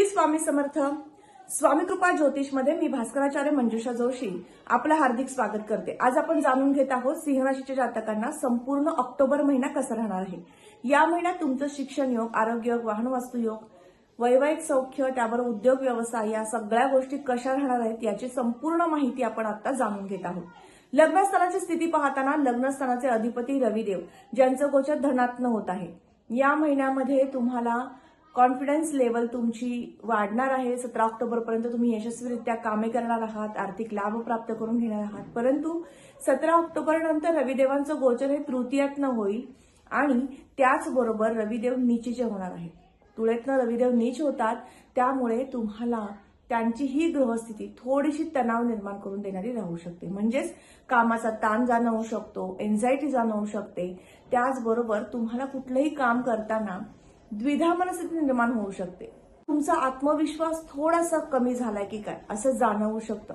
श्री स्वामी समर्थ. स्वामी कृपा ज्योतिषमध्ये मी भास्कराचार्य मंजुषा जोशी आपलं हार्दिक स्वागत करते. आज आपण जाणून घेत आहोत सिंहराशीच्या जातकांना संपूर्ण ऑक्टोबर महिना कसा राहणार आहे? या महिन्यात तुमचं शिक्षण योग आरोग्य योग वाहन वास्तू योग वैवाहिक सौख्य त्यावर उद्योग व्यवसाय या सगळ्या गोष्टी कशा राहणार आहेत याची संपूर्ण माहिती आपण आता जाणून घेत आहोत. लग्नस्थानाची स्थिती पाहताना लग्नस्थानाचे अधिपती रविदेव ज्यांचं गोचर धनात्न होत आहे. या महिन्यामध्ये तुम्हाला कॉन्फिडन्स लेवल तुमची वाढणार आहे. सतरा ऑक्टोबरपर्यंत तुम्ही यशस्वीरित्या कामे करणार आहात आर्थिक लाभ प्राप्त करून घेणार आहात. परंतु सतरा ऑक्टोबरनंतर रविदेवांचं गोचर हे तृतीयातनं होईल आणि त्याचबरोबर रविदेव नीचीचे होणार आहे तुळेतनं रविदेव नीच होतात त्यामुळे तुम्हाला त्यांची ही ग्रहस्थिती थोडीशी तणाव निर्माण करून देणारी राहू शकते. म्हणजेच कामाचा ताण जाणवू शकतो एन्झायटी जाणवू शकते. त्याचबरोबर तुम्हाला कुठलंही काम करताना द्विधा मनस्थिती निर्माण होऊ शकते. तुमचा आत्मविश्वास थोडासा कमी झालाय की काय असं जाणवू शकतं.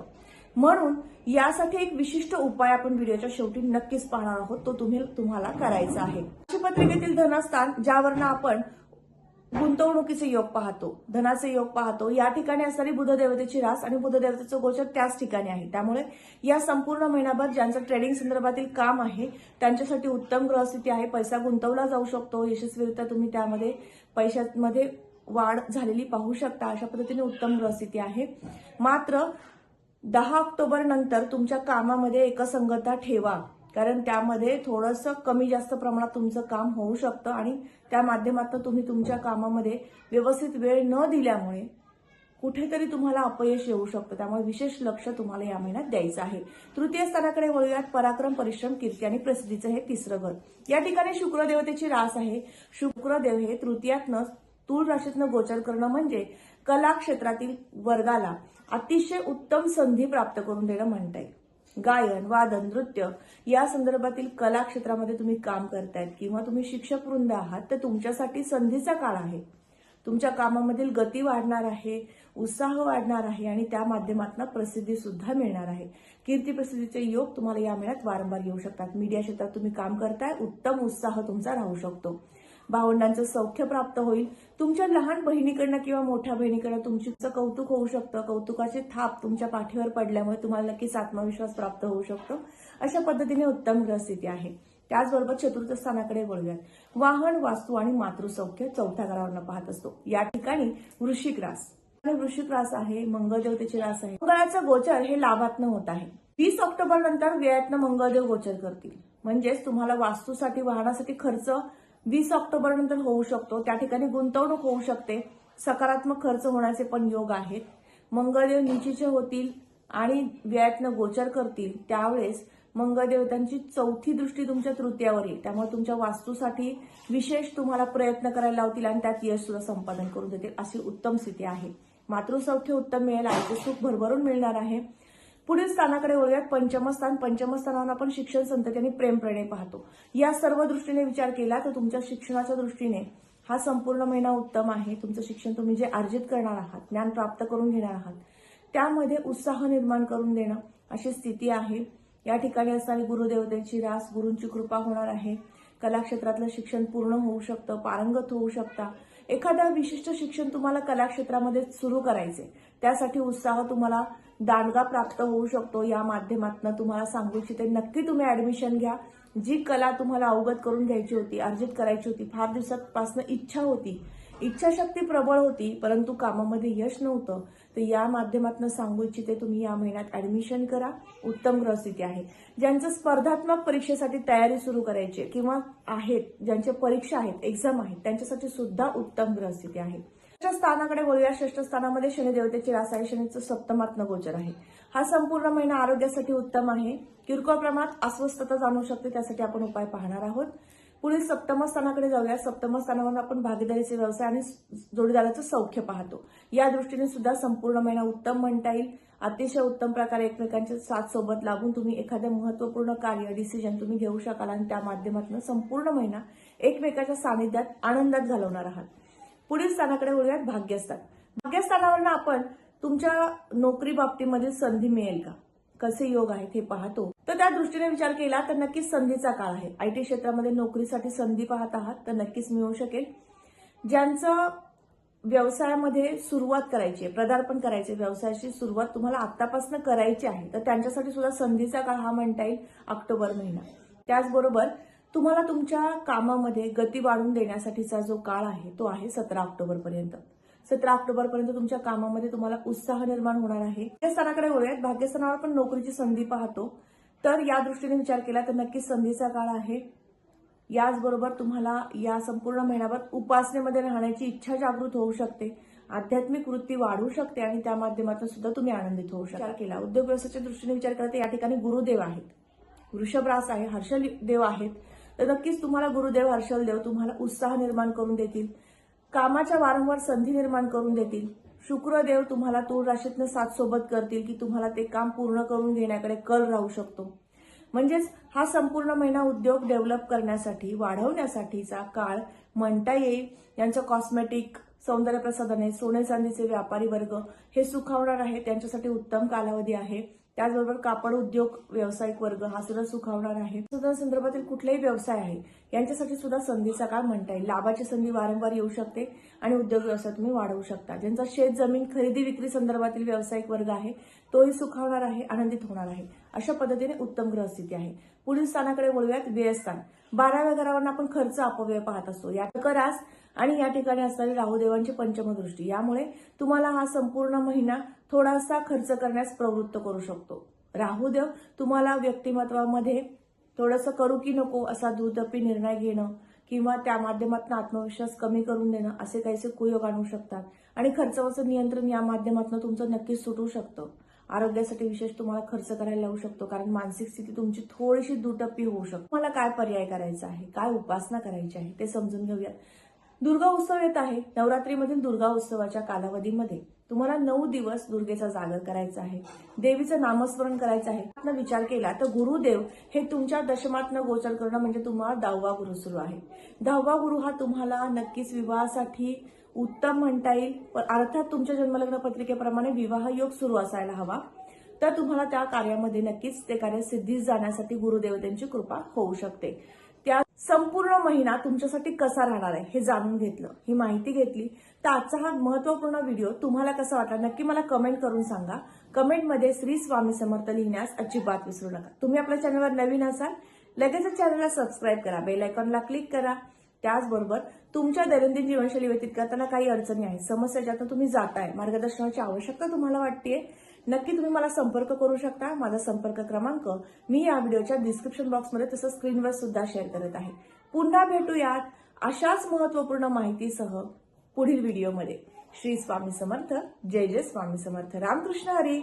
म्हणून यासाठी एक विशिष्ट उपाय आपण व्हिडिओच्या शेवटी नक्कीच पाहणार आहोत तो तुम्ही तुम्हाला करायचा आहे. राशीपत्रिकेतील धनस्थान ज्यावरनं आपण गुंतवणुकीचे योग पाहतो धनाचे योग पाहतो. या ठिकाणी असणारी बुधदेवतेची रास आणि बुधदेवतेचं गोचर त्याच ठिकाणी आहे. त्यामुळे या संपूर्ण महिनाभर ज्यांचं ट्रेडिंग संदर्भातील काम आहे त्यांच्यासाठी उत्तम ग्रहस्थिती आहे. पैसा गुंतवला जाऊ शकतो. यशस्वीरित्या तुम्ही त्यामध्ये पैशांमध्ये वाढ झालेली पाहू शकता. अशा पद्धतीने उत्तम ग्रहस्थिती आहे. मात्र दहा ऑक्टोबर नंतर तुमच्या कामामध्ये एकसंगता ठेवा. कारण त्यामध्ये थोडंसं कमी जास्त प्रमाणात तुमचं काम होऊ शकतं आणि त्या माध्यमातून तुम्ही तुमच्या कामामध्ये व्यवस्थित वेळ न दिल्यामुळे कुठेतरी तुम्हाला अपयश येऊ शकतं. त्यामुळे विशेष लक्ष तुम्हाला या महिन्यात द्यायचं आहे. तृतीय स्थानाकडे वळूयात. पराक्रम परिश्रम कीर्ती आणि प्रसिद्धीचं हे तिसरं घर. या ठिकाणी शुक्रदेवतेची रास आहे. शुक्रदेव हे तृतीयातनं तूळ राशीतनं गोचर करणं म्हणजे कला क्षेत्रातील वर्गाला अतिशय उत्तम संधी प्राप्त करून देणं म्हणता येईल गायन वादन नृत्य या संदर्भातील कला क्षेत्रामध्ये तुम्ही काम करतायत किंवा तुम्ही शिक्षक वृंद आहात तर तुमच्यासाठी संधीचा काळ आहे. तुमच्या कामामधील गती वाढणार आहे उत्साह वाढणार आहे आणि त्या माध्यमातून प्रसिद्धी सुद्धा मिळणार आहे. कीर्ती प्रसिद्धीचे योग तुम्हाला या महिन्यात वारंवार येऊ शकतात. मीडिया क्षेत्रात तुम्ही काम करताय उत्तम उत्साह तुमचा राहू शकतो. भावंडांचं सौख्य प्राप्त होईल. तुमच्या लहान बहिणीकडनं किंवा मोठ्या बहिणीकडनं तुमचं कौतुक होऊ शकतं. कौतुकाची थाप तुमच्या पाठीवर पडल्यामुळे तुम्हाला नक्कीच आत्मविश्वास प्राप्त होऊ शकतो. अशा पद्धतीने उत्तम ग्रहस्थिती आहे. त्याचबरोबर चतुर्थ स्थानाकडे वळूयात. वाहन वास्तू आणि मातृसौख्य चौथ्या घरावरनं पाहत असतो. या ठिकाणी वृश्चिक रास. आणि वृश्चिक रास आहे मंगळदेवतेची रास आहे. मंगळाचं गोचर हे लाभातन होत आहे. वीस ऑक्टोबर नंतर वेळातनं मंगळदेव गोचर करतील. म्हणजेच तुम्हाला वास्तूसाठी वाहनासाठी खर्च वीस ऑक्टोबर नंतर होऊ शकतो. त्या ठिकाणी गुंतवणूक होऊ शकते. सकारात्मक खर्च होण्याचे पण योग आहेत. मंगळदेव निचीचे होतील आणि व्ययातनं गोचर करतील. त्यावेळेस मंगळदेवतांची चौथी दृष्टी तुमच्या तृतीयावर येईल. त्यामुळे तुमच्या वास्तूसाठी विशेष तुम्हाला प्रयत्न करायला लावतील आणि त्यात यश सुद्धा संपादन करून देतील अशी उत्तम स्थिती आहे. मातृसौख्य उत्तम मिळेल. आयते सुख भरभरून मिळणार आहे. पुढील स्थानाकडे वळूयात. पंचमस्थान पंचमस्थानावर आपण शिक्षण संतती आणि प्रेमप्रेणे पाहतो. या सर्व दृष्टीने विचार केला तर तुमच्या शिक्षणाच्या दृष्टीने हा संपूर्ण महिना उत्तम आहे. तुमचं शिक्षण तुम्ही जे अर्जित करणार आहात ज्ञान प्राप्त करून घेणार आहात त्यामध्ये उत्साह निर्माण करून देणं अशी स्थिती आहे. या ठिकाणी असणारी गुरुदेवतेची रास गुरूंची कृपा होणार आहे. कलाक्षेत्रातलं शिक्षण पूर्ण होऊ शकतं पारंगत होऊ शकता. एखादा विशिष्ट शिक्षण तुम्हाला कलाक्षेत्रामध्ये सुरू करायचे त्यासाठी उत्साह तुम्हाला दांडगा प्राप्त होऊ शकतो. या माध्यमातून तुम्हाला सांगू इच्छिते नक्की तुम्ही ऍडमिशन घ्या. जी कला तुम्हाला अवगत करून घ्यायची होती अर्जित करायची होती फार दिवसापासून इच्छा होती. इच्छाशक्ती प्रबळ होती परंतु कामामध्ये यश नव्हतं. तर या माध्यमातून सांगू इच्छिते तुम्ही या महिन्यात ऍडमिशन करा. उत्तम ग्रहस्थिती आहे. ज्यांचं स्पर्धात्मक परीक्षेसाठी तयारी सुरू करायची आहे किंवा आहेत ज्यांच्या परीक्षा आहेत एक्झाम आहेत त्यांच्यासाठी सुद्धा उत्तम ग्रहस्थिती आहे. षष्ठ स्थानाकडे बोलूया श्रेष्ठ स्थानामध्ये शनिदेवतेची रास शनीचं सप्तमात्न गोचर आहे. हा संपूर्ण महिना आरोग्यासाठी उत्तम आहे. किरकोळ प्रमाणात अस्वस्थता जाणवू शकते त्यासाठी आपण उपाय पाहणार आहोत. पुढील सप्तम स्थानाकडे जाऊया. सप्तम स्थानावर आपण भागीदारीचे व्यवसाय आणि जोडीदाराचं सौख्य पाहतो. या दृष्टीने सुद्धा संपूर्ण महिना उत्तम म्हणता येईल. अतिशय उत्तम प्रकारे एकमेकांच्या साथ सोबत लागून तुम्ही एखादं महत्त्वपूर्ण कार्य डिसिजन तुम्ही घेऊ शकाल आणि त्या माध्यमातून संपूर्ण महिना एकमेकाच्या सानिध्यात आनंदात घालवणार आहात. पुढील स्थानाकडे वळूयात भाग्यस्थान. भाग्यस्थानावरनं आपण तुमच्या नोकरी बाबतीमधील संधी मिळेल का? कसे योग आहेत हे पाहतो. तर त्या दृष्टीने विचार केला तर नक्कीच संधीचा काळ आहे. आय टी क्षेत्रामध्ये नोकरीसाठी संधी पाहत आहात तर नक्कीच मिळू शकेल. ज्यांचं व्यवसायामध्ये सुरुवात करायची आहे पदार्पण करायचे व्यवसायाची सुरुवात तुम्हाला आतापासून करायची आहे तर त्यांच्यासाठी सुद्धा संधीचा काळ हा म्हणता येईल ऑक्टोबर महिना. त्याचबरोबर तुम्हाला तुमच्या कामामध्ये गती वाढवून देण्यासाठीचा जो काळ आहे तो आहे सतरा ऑक्टोबर पर्यंत. सतरा ऑक्टोबर पर्यंत तुमच्या कामामध्ये तुम्हाला उत्साह निर्माण होणार आहे. भाग्यस्थानाकडे वळूयात. भाग्यस्थानावर पण नोकरीची संधी पाहतो. तर या दृष्टीने विचार केला तर नक्कीच संधीचा काळ आहे. याचबरोबर तुम्हाला या संपूर्ण महिन्याभर उपासनेमध्ये राहण्याची इच्छा जागृत होऊ शकते. आध्यात्मिक वृत्ती वाढू शकते आणि त्या माध्यमातून सुद्धा तुम्ही आनंदित होऊ शकता. केला. उद्योग व्यवसायाच्या दृष्टीने विचार केला तर या ठिकाणी गुरुदेव आहेत. वृषभ रास आहे हर्षदेव आहेत. तर नक्कीच तुम्हाला गुरुदेव हर्षल देव तुम्हाला उत्साह निर्माण करून देतील. कामाच्या वारंवार संधी निर्माण करून देतील. शुक्रदेव तुम्हाला तूळ राशीतनं साथ सोबत करतील की तुम्हाला ते काम पूर्ण करून घेण्याकडे कल राहू शकतो. म्हणजेच हा संपूर्ण महिना उद्योग डेव्हलप करण्यासाठी वाढवण्यासाठीचा काळ म्हणता येईल. यांचं कॉस्मेटिक सौंदर्यप्रसाधने सोने चांदीचे व्यापारी वर्ग हे सुखावणार आहे त्यांच्यासाठी उत्तम कालावधी आहे. त्याचबरोबर कापड उद्योग व्यावसायिक वर्ग हा सुद्धा सुखावणार आहे. सुद्धा संदर्भातील कुठलाही व्यवसाय आहे यांच्यासाठी सुद्धा संधीचा काळ म्हणता येईल. लाभाची संधी वारंवार येऊ शकते आणि उद्योग व्यवसाय तुम्ही वाढवू शकता. ज्यांचा शेत जमीन खरेदी विक्री संदर्भातील व्यावसायिक वर्ग आहे तोही सुखावणार आहे आनंदित होणार आहे. अशा पद्धतीने उत्तम ग्रहस्थिती आहे. पुढील स्थानाकडे वळूयात व्ययस्थान. बाराव्या घरावर आपण खर्च अपव्यय पाहत असतो. या करास आणि या ठिकाणी असणारी राहुदेवांची पंचमदृष्टी. यामुळे तुम्हाला हा संपूर्ण महिना थोडासा खर्च करण्यास प्रवृत्त करू शकतो. राहुदेव तुम्हाला व्यक्तिमत्वामध्ये थोडंसं करू की नको असा दुर्दपी निर्णय घेणं किंवा त्या माध्यमातून आत्मविश्वास कमी करून देणं असे काहीसे कुयोग आणू शकतात. आणि खर्चावरचं नियंत्रण या माध्यमातून तुमचं नक्कीच सुटू शकतं. आरोग्यासाठी विशेष तुम्हाला खर्च करायला लावू शकतो कारण मानसिक स्थिती तुमची थोडीशी दुटप्पी होऊ शकते. मला काय पर्याय करायचा आहे? काय उपासना करायची आहे? ते समजून घेऊया दुर्गा उत्सव येत आहे. नवरात्रीमधील दुर्गा उत्सवाच्या कालावधीमध्ये तुम्हाला नऊ दिवस दुर्गेचा जागर करायचा आहे. देवीचं नामस्मरण करायचं आहे. आपण विचार केला तर गुरुदेव हे तुमच्या दशमातनं गोचर करणं म्हणजे तुम्हाला दहावा गुरु सुरू आहे. दहावा गुरु हा तुम्हाला नक्कीच विवाहासाठी उत्तम म्हणता येईल. अर्थात तुमच्या जन्मलग्न पत्रिकेप्रमाणे विवाह योग सुरू असायला हवा. तर तुम्हाला त्या कार्यामध्ये नक्कीच ते कार्य सिद्धीस जाण्यासाठी गुरुदेवतेंची कृपा होऊ शकते. संपूर्ण महिना तुमच्यासाठी कसा राहणार आहे हे जाणून घेतलं ही माहिती घेतली. तर आजचा हा महत्त्वपूर्ण व्हिडिओ तुम्हाला कसा वाटला नक्की मला कमेंट करून सांगा. कमेंटमध्ये श्री स्वामी समर्थ लिहिण्यास अजिबात विसरू नका. तुम्ही आपल्या चॅनलवर नवीन असाल लगेचच चॅनलला सबस्क्राईब करा बेल आयकॉनला क्लिक करा. त्याचबरोबर तुमच्या दैनंदिन जीवनशैली व्यतीत करताना काही अडचणी आहेत समस्या ज्यातून तुम्ही जाताय मार्गदर्शनाची आवश्यकता तुम्हाला वाटते नक्की तुम्ही मला संपर्क करू शकता. माझा संपर्क क्रमांक मी या व्हिडिओच्या डिस्क्रिप्शन बॉक्समध्ये तसंच स्क्रीनवर सुद्धा शेअर करत आहे. पुन्हा भेटूयात अशाच महत्त्वपूर्ण माहितीसह पुढील व्हिडिओमध्ये श्री स्वामी समर्थ. जय जय स्वामी समर्थ. रामकृष्ण हरी.